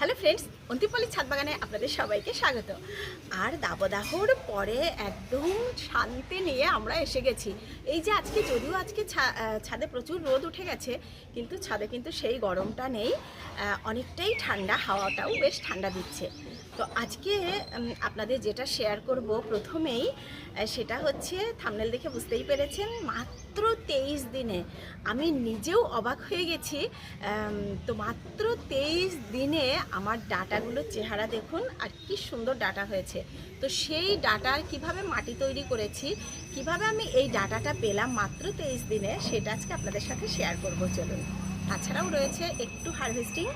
Hello friends অন্তিপল্লী ছাদ বাগানে আপনাদের সবাইকে স্বাগত। আর দাবদাহর পরে একদম শান্তি নিয়ে আমরা এসে গেছি। এই যে আজকে, যদিও আজকে ছাদে প্রচুর রোদ উঠে গেছে, কিন্তু ছাদে কিন্তু সেই গরমটা নেই। অনেকটাই ঠান্ডা, হাওয়াটাও বেশ ঠান্ডা দিচ্ছে। তো আজকে আপনাদের যেটা শেয়ার করব প্রথমেই সেটা হচ্ছে থামনেল দেখে বুঝতেই পেরেছেন, মাত্র তেইশ দিনে। আমি নিজেও অবাক হয়ে গেছি তো মাত্র তেইশ দিনে আমার ডাটাগুলোর চেহারা দেখুন, আর কি সুন্দর ডাটা হয়েছে। তো সেই ডাটার কীভাবে মাটি তৈরি করেছি, কীভাবে আমি এই ডাটাটা পেলাম মাত্র তেইশ দিনে, সেটা আজকে আপনাদের সাথে শেয়ার করব, চলুন। তাছাড়াও রয়েছে একটু হারভেস্টিং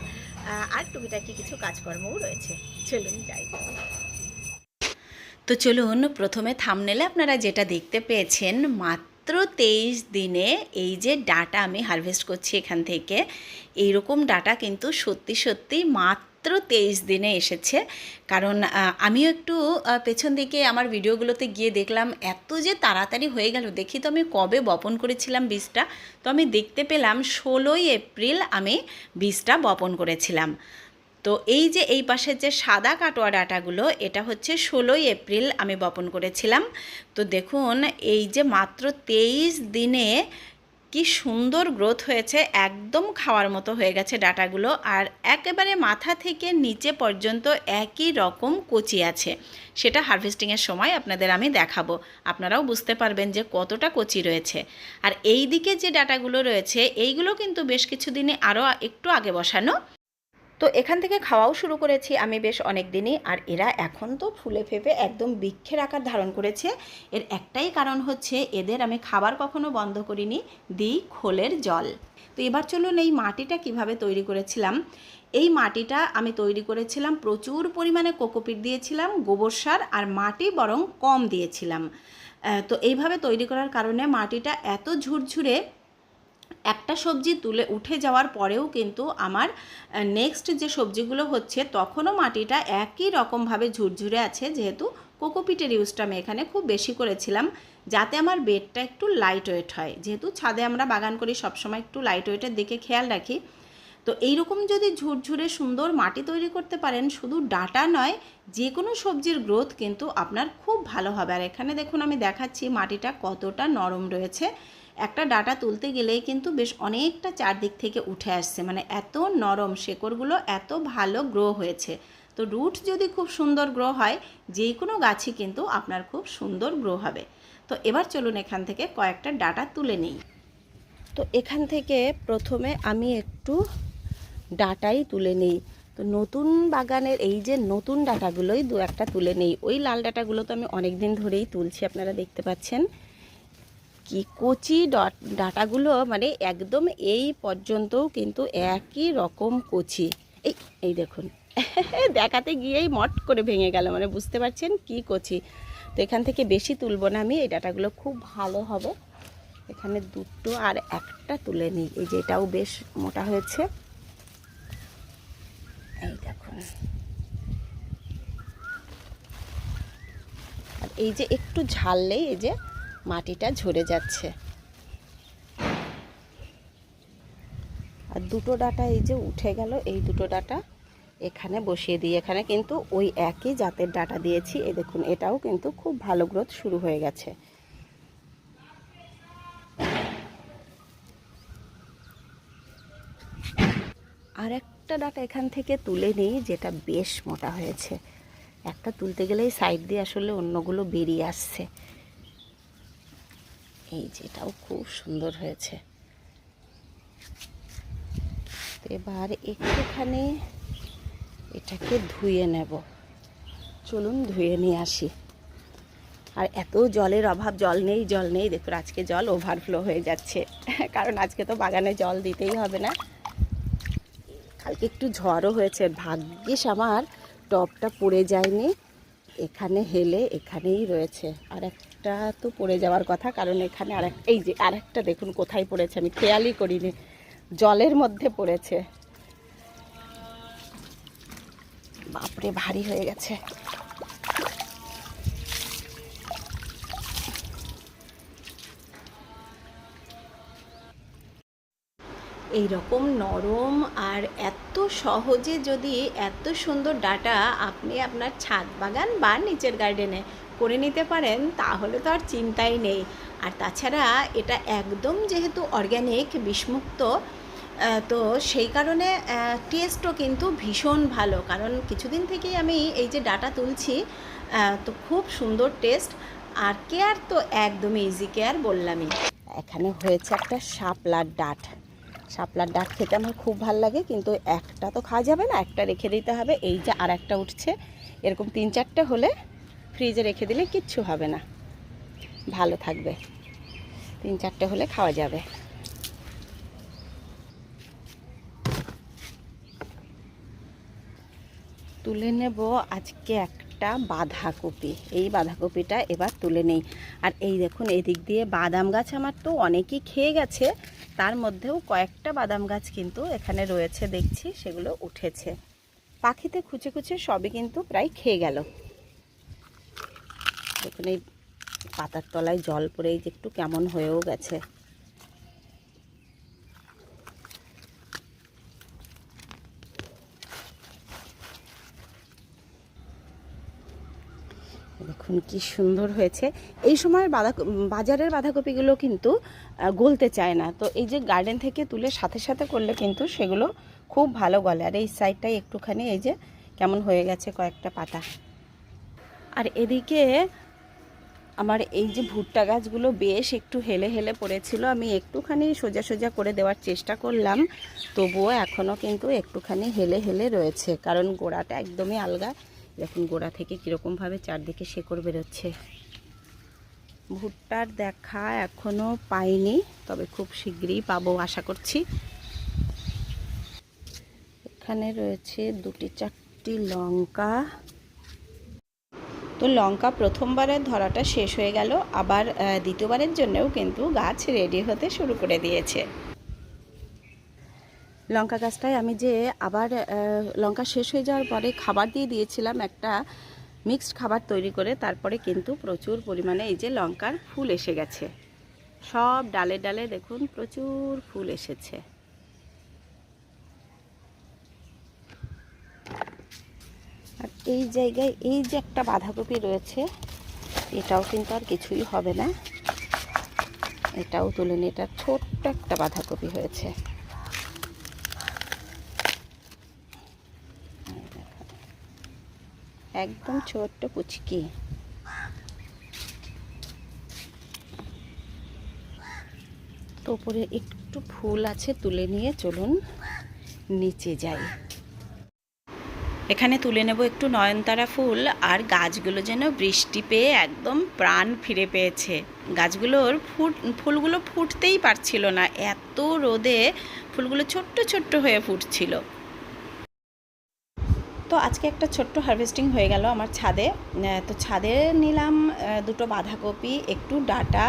আর টুকিটাকি কিছু কাজকর্মও রয়েছে। চলুন যাই। তো চলুন, প্রথমে থামনেলে আপনারা যেটা দেখতে পেয়েছেন, মাত্র তেইশ দিনে এই যে ডাটা আমি হারভেস্ট করছি এখান থেকে, এইরকম ডাটা কিন্তু সত্যি সত্যি মাত্র তেইশ দিনে এসেছে। কারণ আমিও একটু পেছন দিকে আমার ভিডিওগুলোতে গিয়ে দেখলাম, এত যে তাড়াতাড়ি হয়ে গেল। দেখি তো আমি কবে বপন করেছিলাম বীজটা। তো আমি দেখতে পেলাম ষোলোই এপ্রিল আমি বীজটা বপন করেছিলাম। তো এই যে এই পাশের যে সাদা কাটোয়া ডাটাগুলো, এটা হচ্ছে ষোলোই এপ্রিল আমি বপন করেছিলাম। তো দেখুন, এই যে মাত্র তেইশ দিনে কি সুন্দর গ্রোথ হয়েছে, একদম খাওয়ার মতো হয়ে গেছে ডাটাগুলো। আর একেবারে মাথা থেকে নিচে পর্যন্ত একই রকম কচি আছে। সেটা হারভেস্টিংয়ের সময় আপনাদের আমি দেখাবো। আপনারাও বুঝতে পারবেন যে কতটা কচি রয়েছে। আর এই দিকে যে ডাটাগুলো রয়েছে, এইগুলো কিন্তু বেশ কিছু দিনে আরও একটু আগে বসানো। তো এখান থেকে খাওয়াও শুরু করেছি আমি বেশ অনেক দিনই। আর এরা এখন তো ফুলে ফেপে একদম বৃক্ষের আকার ধারণ করেছে। এর একটাই কারণ হচ্ছে এদের আমি খাবার কখনো বন্ধ করিনি, দিই খোলের জল। তো এবার চলুন এই মাটিটা কীভাবে তৈরি করেছিলাম। এই মাটিটা আমি তৈরি করেছিলাম, প্রচুর পরিমাণে কোকোপিট দিয়েছিলাম, গোবর সার আর মাটি বরং কম দিয়েছিলাম। তো এইভাবে তৈরি করার কারণে মাটিটা এত ঝুরঝুরে একটা সবজি তুলে উঠে যাওয়ার পরেও কিন্তু আমার নেক্সট যে সবজিগুলো হচ্ছে তখনও মাটিটা একই রকমভাবে ঝুরঝুরে আছে যেহেতু কোকোপিটের ইউজটা আমি এখানে খুব বেশি করেছিলাম, যাতে আমার বেডটা একটু লাইট ওয়েট হয়। যেহেতু ছাদে আমরা বাগান করি, সবসময় একটু লাইট ওয়েটের দিকে খেয়াল রাখি। তো এইরকম যদি ঝুরঝুরে সুন্দর মাটি তৈরি করতে পারেন, শুধু ডাটা নয় যে কোনো সবজির গ্রোথ কিন্তু আপনার খুব ভালো হবে। আর এখানে দেখুন আমি দেখাচ্ছি মাটিটা কতটা নরম রয়েছে। একটা ডাটা তুলতে গেলেই কিন্তু বেশ অনেকটা চারদিক থেকে উঠে আসছে। মানে এত নরম শেকড়গুলো, এত ভালো গ্রো হয়েছে। তো রুট যদি খুব সুন্দর গ্রো হয়, যে কোনো গাছই কিন্তু আপনার খুব সুন্দর গ্রো হবে। তো এবার চলুন এখান থেকে কয়েকটা ডাটা তুলে নিই। তো এখান থেকে প্রথমে আমি একটু ডাটাই তুলে নিই। তো নতুন বাগানের এই যে নতুন ডাটাগুলোই দু একটা তুলে নিই। ওই লাল ডাটাগুলো তো আমি অনেক দিন ধরেই তুলছি, আপনারা দেখতে পাচ্ছেন। কি কচি ডট ডাটাগুলো মানে একদম এই পর্যন্তও কিন্তু একই রকম কচি। এই এই দেখুন। দেখাতে গিয়েই মট করে ভেঙে গেল মানে বুঝতে পারছেন কি কচি। তো এখান থেকে বেশি তুলবো না আমি, এই ডাটাগুলো খুব ভালো হবে। এখানে দুটো আর একটা তুলে নিই, এই যে এটাও বেশ মোটা হয়েছে। এই দেখুন। আর এই যে একটু ঝাললেই এই যে মাটিটা ঝরে যাচ্ছে। আর দুটো ডাটা এই যে উঠে গেল, এই দুটো ডাটা এখানে বসিয়ে দিই। এখানে কিন্তু ওই একই জাতের ডাটা দিয়েছি। এই দেখুন, এটাও কিন্তু খুব ভালো গ্রোথ শুরু হয়ে গেছে। আর একটা ডাটা এখান থেকে তুলে নিই, যেটা বেশ মোটা হয়েছে। একটা তুলতে গেলেই সাইড দিয়ে আসলে অন্যগুলো বেরিয়ে আসছে। এই যেটাও খুব সুন্দর হয়েছে। এবার একটুখানি এটাকে ধুয়ে নেব। চলুন ধুয়ে নিয়ে আসি। আর এত জলের অভাব, জল নেই জল নেই, দেখুন আজকে জল ওভারফ্লো হয়ে যাচ্ছে। কারণ আজকে তো বাগানে জল দিতেই হবে না। কালকে একটু ঝড়ও হয়েছে, ভাগ্যিস আমার টপটা পড়ে যায়নি। এখানে হেলে এখানেই রয়েছে। আর একটা তো পড়ে যাওয়ার কথা, কারণ এখানে আর এই যে আর একটা দেখুন কোথায় পড়েছে, আমি খেয়ালই করিনি। জলের মধ্যে পড়েছে। বাপরে, ভারী হয়ে গেছে। এই রকম নরম আর এত এত সহজে যদি এত সুন্দর ডাটা আপনি আপনার ছাদ বাগান বা নিচের গার্ডেনে করে নিতে পারেন, তাহলে তো আর চিন্তাই নেই। আর তাছাড়া এটা একদম যেহেতু অর্গ্যানিক বিষমুক্ত তো সেই কারণে টেস্টও কিন্তু ভীষণ ভালো। কারণ কিছুদিন থেকেই আমি এই যে ডাটা তুলছি তো খুব সুন্দর টেস্ট আর কেয়ার তো একদমই ইজি কেয়ার বললামই। এখানে হয়েছে একটা শাপলার ডাট। শাপলার ডাট খেতে আমার খুব ভালো লাগে, কিন্তু একটা তো খাওয়া যাবে না, একটা রেখে দিতে হবে। এই যে আর একটা উঠছে, এরকম তিন চারটে হলে ফ্রিজে রেখে দিলে কিচ্ছু হবে না। ভালো থাকবে। তিন চারটে হলে খাওয়া যাবে। তুলে নেব আজকে একটা বাঁধাকপি। এই বাঁধাকপিটা এবার তুলে নেই। আর এই দেখুন, এদিক দিয়ে বাদাম গাছ আমার তো অনেকই খেয়ে গেছে। তার মধ্যেও কয়েকটা বাদাম গাছ কিন্তু এখানে রয়েছে, দেখছি, সেগুলো উঠেছে। পাখিতে খুঁচে খুঁচে সবই কিন্তু প্রায় খেয়ে গেল। দেখুন, এই পাতার তলায় জল পড়ে, এই যে একটু কেমন হয়েও গেছে। দেখুন কি সুন্দর হয়েছে। এই সময় বাঁধা, বাজারের বাঁধাকপিগুলো কিন্তু গলতে চায় না। তো এই যে গার্ডেন থেকে তুলে সাথে সাথে করলে কিন্তু সেগুলো খুব ভালো গলে। আর এই সাইডটাই একটুখানি এই যে কেমন হয়ে গেছে কয়েকটা পাতা। আর এদিকে আমার এই যে ভুট্টা গাছগুলো বেশ একটু হেলে হেলে পড়েছিল, আমি একটুখানি সোজা সোজা করে দেওয়ার চেষ্টা করলাম। তবুও এখনও কিন্তু একটুখানি হেলে হেলে রয়েছে, কারণ গোড়াটা একদমই আলগা। দেখুন গোড়া থেকে কীরকমভাবে চারদিকে শেকড় বেরোচ্ছে। ভুট্টার দেখা এখনও পাইনি, তবে খুব শীঘ্রই পাবো আশা করছি। এখানে রয়েছে দুটি চারটি লঙ্কা তো লঙ্কা প্রথমবারের ধরাটা শেষ হয়ে গেল, আবার দ্বিতীয়বারের জন্যও কিন্তু গাছ রেডি হতে শুরু করে দিয়েছে। লঙ্কা গাছটায় আমি যে আবার লঙ্কা শেষ হয়ে যাওয়ার পরে খাবার দিয়ে দিয়েছিলাম একটা মিক্সড খাবার তৈরি করে, তারপরে কিন্তু প্রচুর পরিমাণে এই যে লঙ্কার ফুল এসে গেছে। সব ডালে ডালে দেখুন প্রচুর ফুল এসেছে। এই জায়গায় এই যে একটা বাঁধাকপি রয়েছে, এটাও কিন্তু আর কিছুই হবে না। এটাও তুলে নিয়ে এটা ছোট্ট একটা বাঁধাকপি হয়েছে। একদম ছোট্ট পুচকি। তো উপরে একটু ফুল আছে, তুলে নিয়ে চলুন নিচে যাই। এখানে তুলে নেব একটু নয়নতারা ফুল আর গাছগুলো যেন বৃষ্টি পেয়ে একদম প্রাণ ফিরে পেয়েছে। গাছগুলোর ফুট, ফুলগুলো ফুটতেই পারছিল না। এত রোদে ফুলগুলো ছোট্ট ছোট্ট হয়ে ফুটছিল। তো আজকে একটা ছোট্ট হারভেস্টিং হয়ে গেল আমার ছাদে। তো ছাদে নিলাম দুটো বাঁধাকপি, একটু ডাটা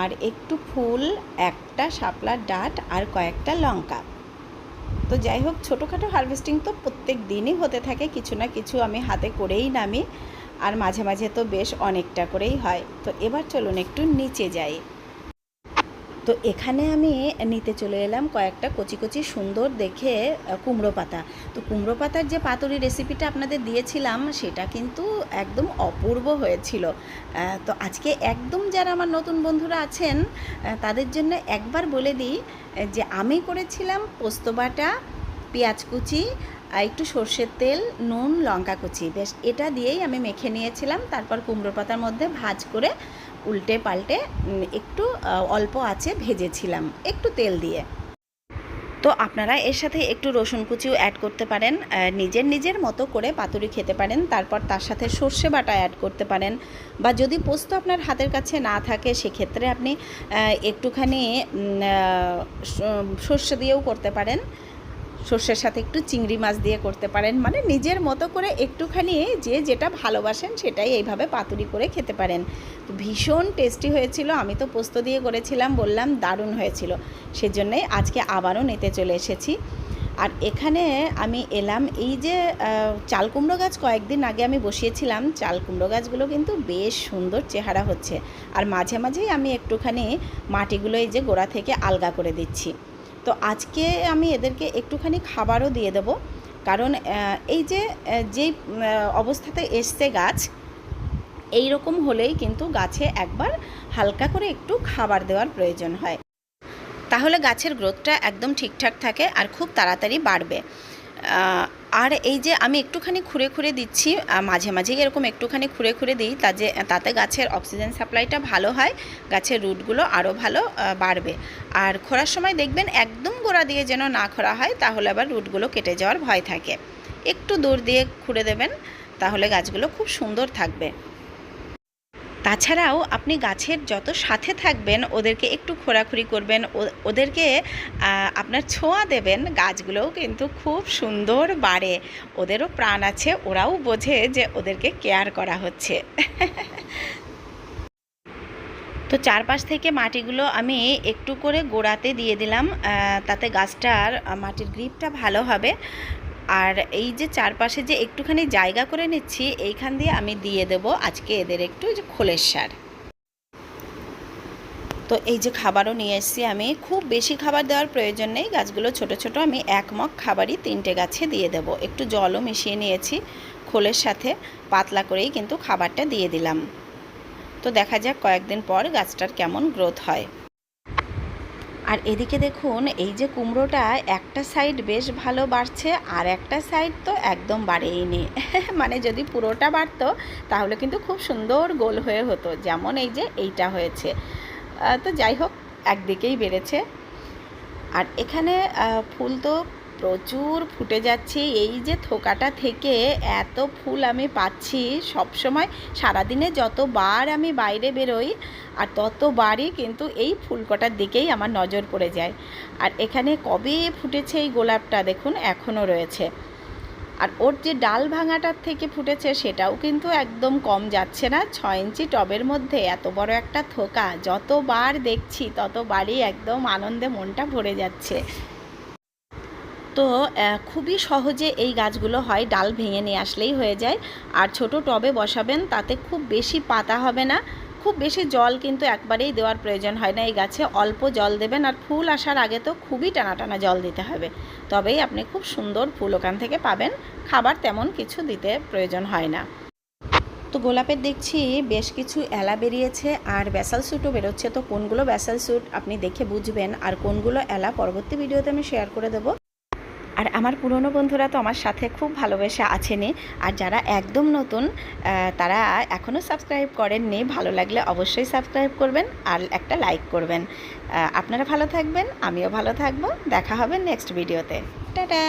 আর একটু ফুল, একটা শাপলার ডাট আর কয়েকটা লঙ্কা। তো যাই হোক, ছোটোখাটো হারভেস্টিং তো প্রত্যেক দিনই হতে থাকে, কিছু না কিছু আমি হাতে করেই নামি, আর মাঝে মাঝে তো বেশ অনেকটা করেই হয়। তো এবার চলুন একটু নিচে যাই। তো এখানে আমি নিতে চলে এলাম কয়েকটা কচি কচি সুন্দর দেখে কুমড়ো পাতা। তো কুমড়ো পাতার যে পাতুরি রেসিপিটা আপনাদের দিয়েছিলাম, সেটা কিন্তু একদম অপূর্ব হয়েছিল। তো আজকে একদম যারা আমার নতুন বন্ধুরা আছেন তাদের জন্য একবার বলে দিই যে আমি করেছিলাম পোস্ত বাটা, পেঁয়াজ কুচি একটু সর্ষের তেল, নুন, লঙ্কা কুচি। বেশ, এটা দিয়েই আমি মেখে নিয়েছিলাম। তারপর কুমড়ো পাতার মধ্যে ভাজ করে উল্টে পাল্টে একটু অল্প আছে ভেজেছিলাম, একটু তেল দিয়ে। তো আপনারা এর সাথে একটু রসুন কুচিও অ্যাড করতে পারেন নিজের নিজের মতো করে পাতুরি খেতে পারেন, তারপর তার সাথে সর্ষে বাটা অ্যাড করতে পারেন, বা যদি পোস্ত আপনার হাতের কাছে না থাকে, সেক্ষেত্রে আপনি একটুখানি সর্ষে দিয়েও করতে পারেন। সর্ষের সাথে একটু চিংড়ি মাছ দিয়ে করতে পারেন। মানে নিজের মতো করে একটুখানি যে যেটা ভালোবাসেন সেটাই এইভাবে পাতুরি করে খেতে পারেন। তো ভীষণ টেস্টি হয়েছিল, আমি তো পোস্ত দিয়ে করেছিলাম, বললাম দারুণ হয়েছিল। সেজন্যই আজকে আবারও নিতে চলে এসেছি। আর এখানে আমি এলাম, এই যে চাল কুমড়ো গাছ কয়েকদিন আগে আমি বসিয়েছিলাম, চাল কুমড়ো গাছগুলো কিন্তু বেশ সুন্দর চেহারা হচ্ছে। আর মাঝে মাঝেই আমি একটুখানি মাটিগুলো এই যে গোড়া থেকে আলগা করে দিচ্ছি। তো আজকে আমি এদেরকে একটুখানি খাবারও দিয়ে দেবো। কারণ এই যে যেই অবস্থাতে এসছে গাছ এই রকম হলেই কিন্তু গাছে একবার হালকা করে একটু খাবার দেওয়ার প্রয়োজন হয়। তাহলে গাছের গ্রোথটা একদম ঠিকঠাক থাকে আর খুব তাড়াতাড়ি বাড়বে। আর এই যে আমি একটুখানি খুঁড়ে খুঁড়ে দিচ্ছি মাঝে মাঝে এরকম একটুখানি খুঁড়ে খুঁড়ে দিই, তা যে, তাতে গাছের অক্সিজেন সাপ্লাইটা ভালো হয়, গাছের রুটগুলো আরও ভালো বাড়বে। আর খোঁড়ার সময় দেখবেন একদম গোড়া দিয়ে যেন না খোঁড়া হয়, তাহলে আবার রুটগুলো কেটে যাওয়ার ভয় থাকে। একটু দূর দিয়ে খুঁড়ে দেবেন, তাহলে গাছগুলো খুব সুন্দর থাকবে। তাছাড়াও আপনি গাছের যত সাথে থাকবেন, ওদেরকে একটু খোরাখুরি করবেন ওদেরকে আপনার ছোঁয়া দেবেন, গাছগুলোও কিন্তু খুব সুন্দর বাড়ে। ওদেরও প্রাণ আছে, ওরাও বোঝে যে ওদেরকে কেয়ার করা হচ্ছে। তো চারপাশ থেকে মাটিগুলো আমি একটু করে গোড়াতে দিয়ে দিলাম তাতে গাছটার মাটির গ্রিপটা ভালো হবে। আর এই যে চারপাশে যে একটুখানি জায়গা করে নিচ্ছি, এইখান দিয়ে আমি দিয়ে দেব আজকে এদের একটু যে খোলের সার। তো এই যে খাবারও নিয়ে এসেছি আমি। খুব বেশি খাবার দেওয়ার প্রয়োজন নেই। গাছগুলো ছোট ছোট, আমি এক মগ খাবারই তিনটে গাছে দিয়ে দেব। একটু জলও মিশিয়ে নিয়েছি খোলের সাথে, পাতলা করেই কিন্তু খাবারটা দিয়ে দিলাম। তো দেখা যাক কয়েকদিন পর গাছটার কেমন গ্রোথ হয়। আর এদিকে দেখুন, এই যে কুমড়োটা একটা সাইড বেশ ভালো বাড়ছে, আর একটা সাইড তো একদম বাড়েইনি। মানে যদি পুরোটা বাড়ত, তাহলে কিন্তু খুব সুন্দর গোল হয়ে হতো, যেমন এই যে এইটা হয়েছে। তো যাই হোক, একদিকেই বেড়েছে। আর এখানে ফুল তো প্রচুর ফুটে যাচ্ছে। এই যে থোকাটা থেকে এত ফুল আমি পাচ্ছি সব সময় সারাদিনে যতবার আমি বাইরে বেরোই আর ততবারই কিন্তু এই ফুলকটার দিকেই আমার নজর পড়ে যায়। আর এখানে কবে ফুটেছে এই গোলাপটা দেখুন, এখনও রয়েছে। আর ওর যে ডাল ভাঙাটার থেকে ফুটেছে সেটাও কিন্তু একদম কম যাচ্ছে না। ছ ইঞ্চি টবের মধ্যে এত বড় একটা থোকা, যতবার দেখছি ততবারই একদম আনন্দে মনটা ভরে যাচ্ছে। তো খুবই সহজে এই গাছগুলো হয়, ডাল ভেঙে নিয়ে আসলেই হয়ে যায়। আর ছোট টবে বসাবেন, তাতে খুব বেশি পাতা হবে না। খুব বেশি জল কিন্তু একবারেই দেওয়ার প্রয়োজন হয় না। এই গাছে অল্প জল দেবেন আর ফুল আসার আগে তো খুবই টানা টানা জল দিতে হবে। তবেই আপনি খুব সুন্দর ফুল ওখান থেকে পাবেন। খাবার তেমন কিছু দিতে প্রয়োজন হয় না। তো গোলাপের দেখছি বেশ কিছু এলা বেরিয়েছে আর ব্যাসাল স্যুটও বেরোচ্ছে। তো কোনগুলো ব্যাসাল স্যুট আপনি দেখে বুঝবেন। আর কোনগুলো এলা পরবর্তী ভিডিওতে আমি শেয়ার করে দেবো। আর আমার পুরনো বন্ধুরা তো আমার সাথে খুব ভালোবেসে আছেনি। আর যারা একদম নতুন তারা এখনও সাবস্ক্রাইব করেননি। ভালো লাগলে অবশ্যই সাবস্ক্রাইব করবেন আর একটা লাইক করবেন। আপনারা ভালো থাকবেন, আমিও ভালো থাকব। দেখা হবে নেক্সট ভিডিওতে টাটা!